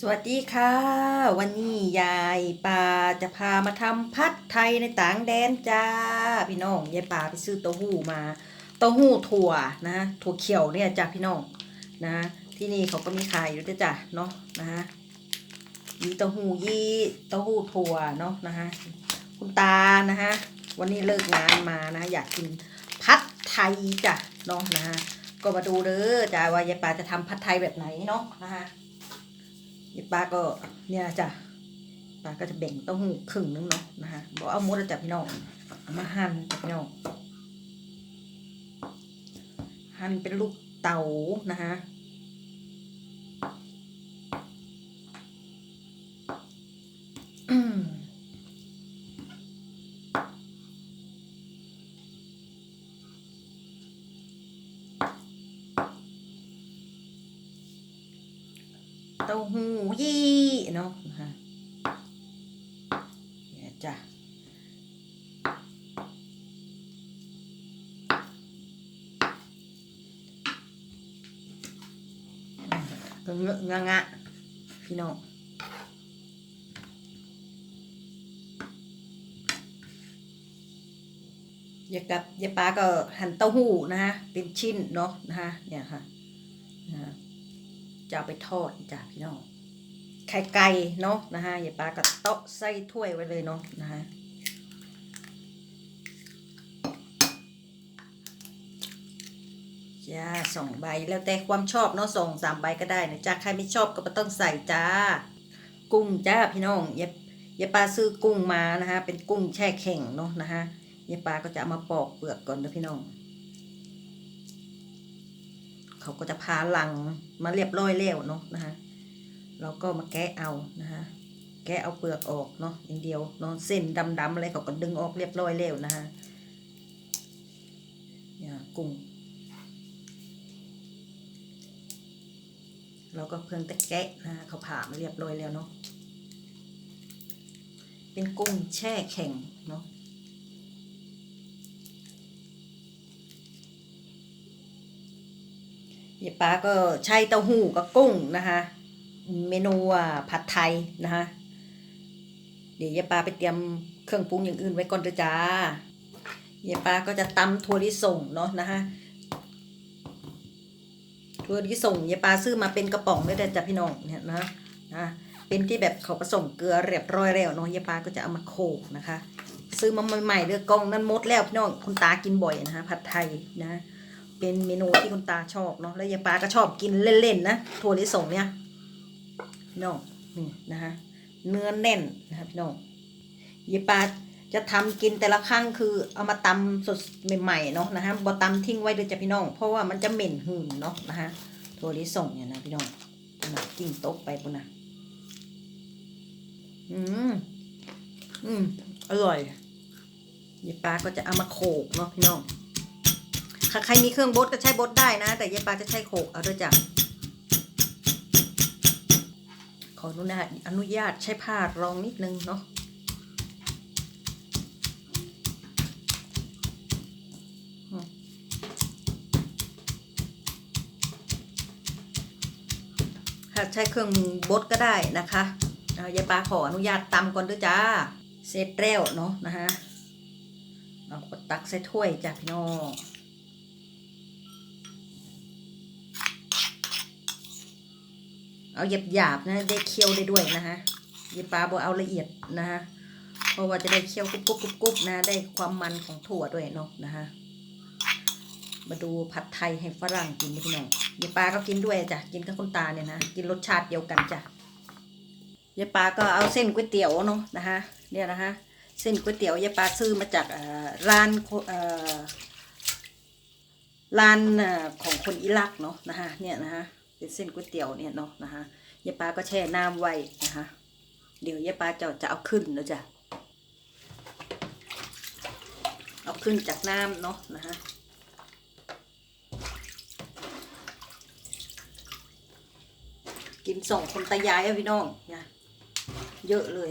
สวัสดีค่ะ วันนี้ยายป่าจะพามาทำพัดไทยในต่างแดนจ้า พี่น้องยายป่าไปซื้อเต้าหู้มาเต้าหู้ถั่วนะถั่วเขียวเนี่ยจ้าพี่น้องนะที่นี่เขาก็มีขายอยู่ด้จ้ะเนาะนะฮะมีเต้าหู้ยี่เต้าหู้ถั่วเนาะนะฮะคุณตานะฮะวันนี้เลิกงานมานะ อยากกินพัดไทยจ้ะเนาะนะฮะก็มาดูเด้อจ้าว่ายายป่าจะทำพัดไทยแบบไหนเนาะนะฮะ นี่ป้าก็เนี่ยจ้ะป้าก็จะแบ่งเต้าหู้ครึ่งนึงเนาะนะคะบอกเอามดจับพี่น้องมาหั่นจับพี่น้องหั่นเป็นลูกเต๋านะคะ เต้าหู้ยี่เนาะนะฮะเนี่ยจ้ะก็เงอะงะงะพี่น้องยากับยาปลาก็หั่นเต้าหู้นะฮะเป็นชิ้นเนาะนะฮะเนี่ยค่ะ จะเอาไปทอดจ้ะพี่น้องไข่ไก่เนาะนะฮะยายปลาก็โต๊ะใส่ถ้วยไว้เลยเนาะนะฮะจ้าสองใบแล้วแต่ความชอบเนาะสองสามใบก็ได้นะจ้าใครไม่ชอบก็ไม่ต้องใส่จ้า กุ้งจ้าพี่น้องยายยายปลาซื้อกุ้งมานะฮะเป็นกุ้งแช่แข็งเนาะนะฮะยายปลาก็จะเอามาปอกเปลือกก่อนนะพี่น้อง เขาก็จะพาลังมาเรียบร้อยแล้วเนาะนะฮะเราก็มาแกะเอานะฮะแกะเอาเปลือกออกเนาะอย่างเดียวเนาะเส้นดำๆอะไรเขาก็ดึงออกเรียบร้อยแล้วนะฮะเนี่ยกุ้งเราก็เพิ่งแต่แกะนะเขาผ่ามาเรียบร้อยแล้วเนาะเป็นกุ้งแช่แข็งเนาะ ยายป้าก็ใช้เต้าหู้กับกุ้งนะคะเมนูผัดไทยนะคะเดี๋ยวยายปาไปเตรียมเครื่องปรุงอย่างอื่นไว้ก่อนจ้ายายปาก็จะตำถั่วลิสงเนาะนะคะถั่วลิสงยายปาซื้อมาเป็นกระป๋องเลยจ้ะพี่น้องเนี่ยนะนะเป็นที่แบบเขาผสมเกลือเรียบร้อยแล้วเนาะยายปาก็จะเอามาโขลกนะคะ ซื้อมาใหม่ๆเรือกล่องนั้นมดแล้วพี่น้องคุณตากินบ่อยนะคะผัดไทยนะ เป็นเมนูที่คุณตาชอบเนาะแล้วยายปาก็ชอบกินเล่นๆนะถั่วลิสงเนี่ยพี่น้องนี่นะคะเนื้อแน่นนะคะพี่น้องยายปาจะทำกินแต่ละครั้งคือเอามาตำสดใหม่ๆเนาะนะคะบ่ตำทิ้งไว้เลยจ้ะพี่น้อง เพราะว่ามันจะเหม็นหืนเนาะนะคะถั่วลิสงเนี่ยนะพี่น้องนะกิ้งโต๊ะไปปุ่นนะอืมอืมอร่อยยายปาก็จะเอามาโขกเนาะพี่น้อง ใครมีเครื่องบดก็ใช้บดได้นะ แต่ยายปาจะใช้โขกเอาด้วยจ้ะขออนุญาตอนุญาตใช้ผ้ารองนิดนึงเนาะถ้าใช้เครื่องบดก็ได้นะคะเอายายปาขออนุญาตตำก่อนด้วยจ้า เสร็จแล้วเนาะนะฮะเราก็ตักใส่ถ้วยจ้ะพี่น้อง เอาหยาบหยาบนะได้เคี่ยวได้ด้วยนะฮะยีปลาบอเอาละเอียดนะฮะเพราะว่าจะได้เคี่ยวกรุบกรุบกรุบกรุบนะได้ความมันของถั่วด้วยเนาะนะฮะมาดูผัดไทยให้ฝรั่งกินพี่น้องยีปลาก็กินด้วยจ้ะกินกับคุณตาเนี่ยนะกินรสชาติเดียวกันจ้ะยายปลาก็เอาเส้นก๋วยเตี๋ยวเนาะนะฮะเนี่ยนะฮะเส้นก๋วยเตี๋ยวยายปลาซื้อมาจากร้านร้านของคนอิรักเนาะนะฮะเนี่ยนะฮะ เป็นเส้นก๋วยเตี๋ยวเนี่ยเนาะนะคะยายปาก็แช่น้ำไว้นะคะเดี๋ยวยายปาจะจะเอาขึ้นแล้วจ้ะเอาขึ้นจากน้ำเนาะนะคะกินส่งคนตายายอะพี่น้องเนี่ยเยอะเลย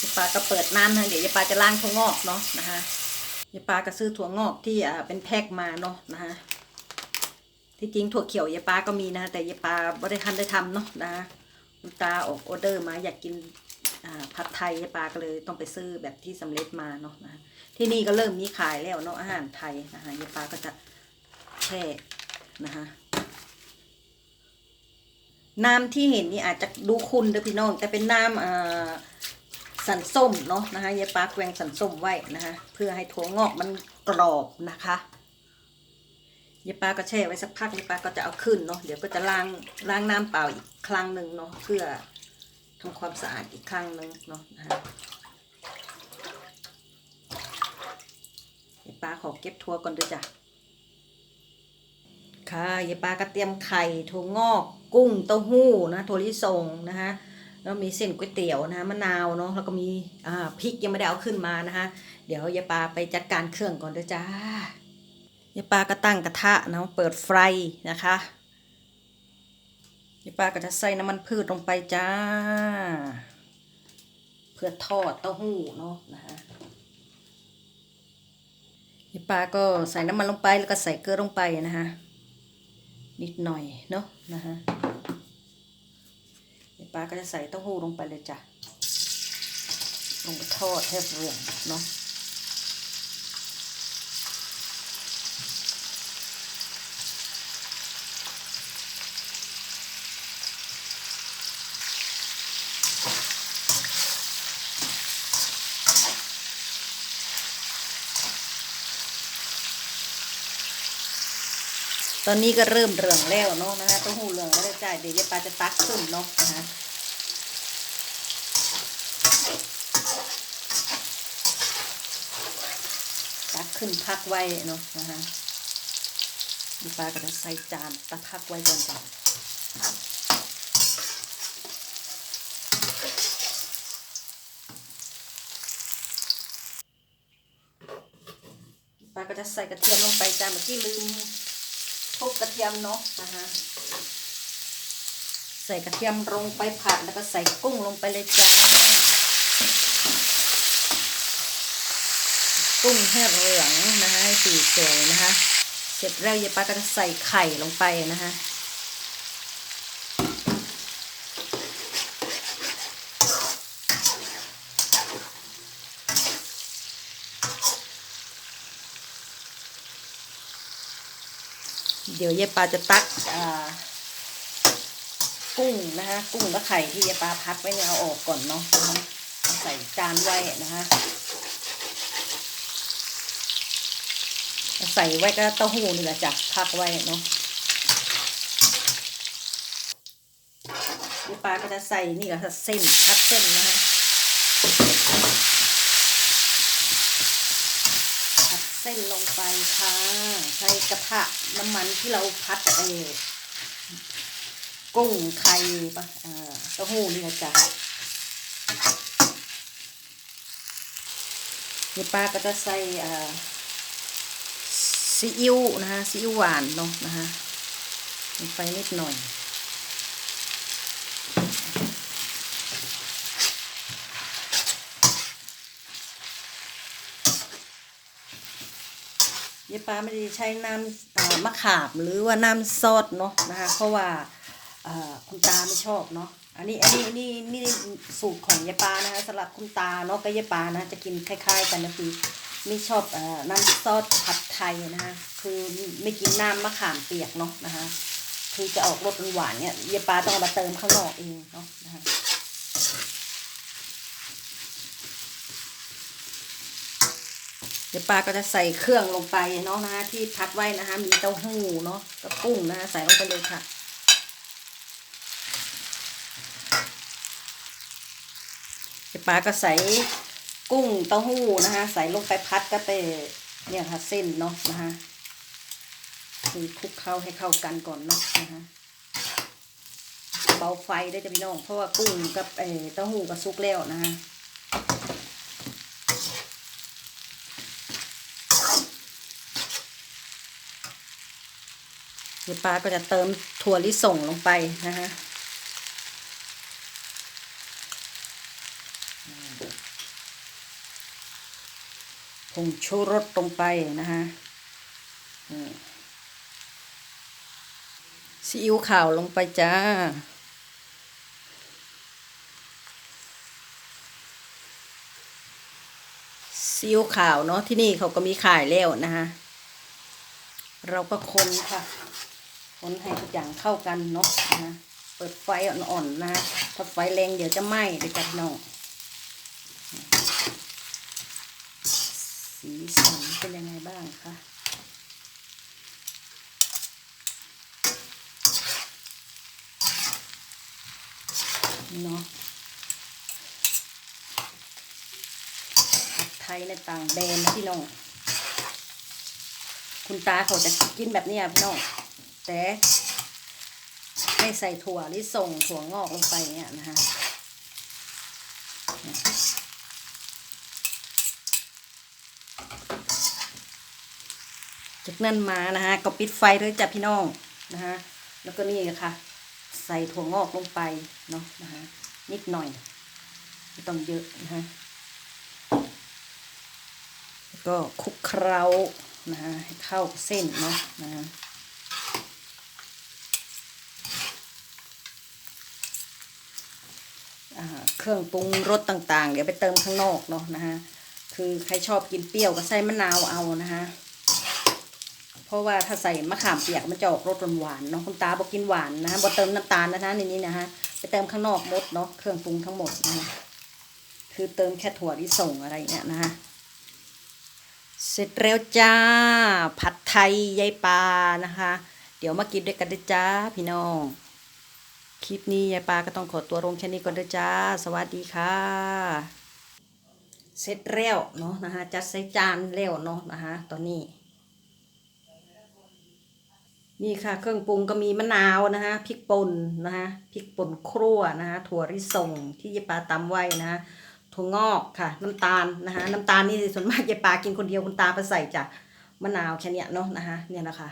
ยายปาก็เปิดน้ำนะเดี๋ยวยายปาจะล้างถั่วงอกเนาะนะคะยายปาก็ซื้อถั่วงอกที่อ่าเป็นแพ็คมาเนาะนะคะ ที่จริงถั่วเขียวยายปาก็มีนะ แต่ยายปาไม่ได้ทันได้ทำเนาะนะคุณตาออกออเดอร์มาอยากกินผัดไทยยายปาก็เลยต้องไปซื้อแบบที่สำเร็จมาเนาะนะที่นี่ก็เริ่มมีขายแล้วเนาะอาหารไทยนะคะยายปาก็จะแช่นะคะน้ำที่เห็นนี่อาจจะดูคุณเด้อพี่น้อง แต่เป็นน้ำสันส้มเนาะนะคะยายปาแกวงสันส้มไว้นะคะเพื่อให้ถั่วงอกมันกรอบนะคะ ยายปาก็แช่ไว้สักพักยายปาก็จะเอาขึ้นเนาะเดี๋ยวก็จะล้างล้างน้ำเปล่าอีกครั้งหนึ่งเนาะเพื่อทำความสะอาดอีกครั้งหนึ่งเนาะนะคะยายปาขอเก็บถั่วก่อนด้วยจ้ะค่ะยายปลาก็เตรียมไข่ถั่วงอก กุ้งเต้าหู้นะถั่วลิสงนะคะแล้วมีเส้นก๋วยเตี๋ยวนะมะนาวเนาะแล้วก็มีอ่าพริกยังไม่ได้เอาขึ้นมานะคะเดี๋ยวยายปลาไปจัดการเครื่องก่อนด้อจ้า ยายปาก็ตั้งกระทะนะเปิดไฟนะคะยายปาก็จะใส่น้ำมันพืชลงไปจ้า เพื่อทอดเต้าหู้เนาะนะคะยายปาก็ใส่น้ำมันลงไปแล้วก็ใส่เกลือลงไปนะคะนิดหน่อยเนาะนะฮะเดี๋ยป้าก็จะใส่เต้าหู้ลงไปเลยจ้ะลงไปทอดแทบเหลืองเนาะ อนนี้ก็เริ่มเหลืองแล้วเนาะนะฮะเต้าหู้เหลืองแล้วจ้ะเดี๋ยวยายปลาจะตักขึ้นเนาะนะฮะตักขึ้นพักไว้เนาะนะฮะยายปลาก็จะใส่จานตักพักไว้ก่อนจ้ะปลาก็จะใส่กระเทียมลงไปจ้าเมื่อกี้ลืม ทุบกระเทียมเนาะนะคะใส่กระเทียมลงไปผัดแล้วก็ใส่กุ้งลงไปเลยจ้า กุ้งให้เหลืองนะคะให้สีสวยนะคะ เสร็จแล้วยายป้าก็จะใส่ไข่ลงไปนะคะ เดี๋ยวยายปาจะตักกุ้งนะคะ กุ้งและไข่ที่ยายปาพักไว้เนี่ยเอาออกก่อนเนาะใส่จานไว้นะคะใส่ไว้ก็เต้าหู้นี่แหละจ้ะพักไว้เนาะยายปาก็จะใส่นี่ก็เส้นพักเส้นนะคะพักเส้นลงไปค่ะ ใส่กระทะน้ำมันที่เราพัดเออกุ้งไข่ปะอ่าเต้าหู้นี่นะจ๊ะนี่ป้าก็จะใส่อ่าซีอิ๊วนะคะซีอิ๊วหวานเนาะนะคะลงไปนิดหน่อย ยายปลาไม่ได้ใช้น้ำมะขามหรือว่าน้ำซอสเนาะนะคะ เพราะว่าคุณตาไม่ชอบเนาะอันนี้อันนี้นี่นี่สูตรของยายปลานะคะสำหรับคุณตาเนาะกับยายปานะจะกินคล้าย ๆ กันนะคือไม่ชอบอน้ำซอสผัดไทยนะคะคือไม่กินน้ำมะขามเปียกเนาะนะคะ คือจะออกรสหวานเนี่ยยายปาต้องมาเติมข้างนอกเองเนาะนะคะ เดี๋ยวปลาก็จะใส่เครื่องลงไปเนาะนะะที่พักไว้นะคะ มีเต้าหู้เนาะกับกุ้งนะคะใส่ลงไปเลยค่ะ เดี๋ยวปลาก็ใส่กุ้งเต้าหู้นะคะใส่ลงไปพัดก็ไปเนี่ยค่ะเส้นเนาะนะคะคือคลุกเข้าให้เข้ากันก่อนเนาะนะคะเบาไฟได้จ้ะพี่น้องเพราะว่ากุ้งกับเออเต้าหู้ก็สุกแล้วนะคะ เดี๋ยวป้าก็จะเติมถั่วลิสงลงไปนะคะผงชูรสลงไปนะคะซีอิ๊วขาวลงไปจ้า ซีอิ๊วขาวเนาะที่นี่เขาก็มีขายแล้วนะคะเราก็คนค่ะ คนให้ทุกอย่างเข้ากันเนาะนะเปิดไฟอ่อนๆนะถ้าไฟแรงเดี๋ยวจะไหม้เลยจ้ะน้องสีสันเป็นยังไงบ้างคะเนาะผัดไทยในต่างแดนนะพี่น้อง คุณตาเขาจะกินแบบนี้พี่น้อง แต่ให้ใส่ถั่วลิส่งถั่วงอกลงไปเนี่ยนะคะจากนั้นมานะคะก็ปิดไฟเลยจ้ะพี่น้องนะคะแล้วก็นี่ค่ะใส่ถั่วงอกลงไปเนาะนะคะนิดหน่อยไม่ต้องเยอะนะคะก็คลุกเคล้านะคะให้เข้าเส้นเนาะนะคะอ่า เครื่องปรุงรสต่างๆ เดี๋ยวไปเติมข้างนอกเนาะนะคะคือใครชอบกินเปรี้ยวก็ใส่มะนาวเอานะคะเพราะว่าถ้าใส่มะขามเปียกมันจะออกรสหวานเนาะคุณตาบอกกินหวานนะบอกเติมน้ำตาลนะคะในนี้นะฮะไปเติมข้างนอกหมดเนาะเครื่องปรุงทั้งหมดนะฮะคือเติมแค่ถั่วที่ส่งอะไรเนี่ยนะฮะเสร็จแล้วจ้า ผัดไทยยายปลานะคะ เดี๋ยวมากินด้วยกันด้วยจ้าพี่น้อง คลิปนี้ยายปาก็ต้องขอตัวลงแค่นี้ก่อนด้วยจ้า สวัสดีค่ะ เสร็จแล้วเนาะนะคะจัดใส่จานแล้วเนาะนะคะตอนนี้ นี่ค่ะ เครื่องปรุงก็มีมะนาวนะคะพริกป่นนะคะพริกป่นครัวนะคะถั่วริสงที่ยายปาตำไว้นะคะถั่วงอกค่ะ น้ำตาลนะคะน้ำตาลนี่ส่วนมากยายปากินคนเดียวคุณตาไปใส่จากมะนาวแค่นี้เนาะนะคะเนี่ยนะคะ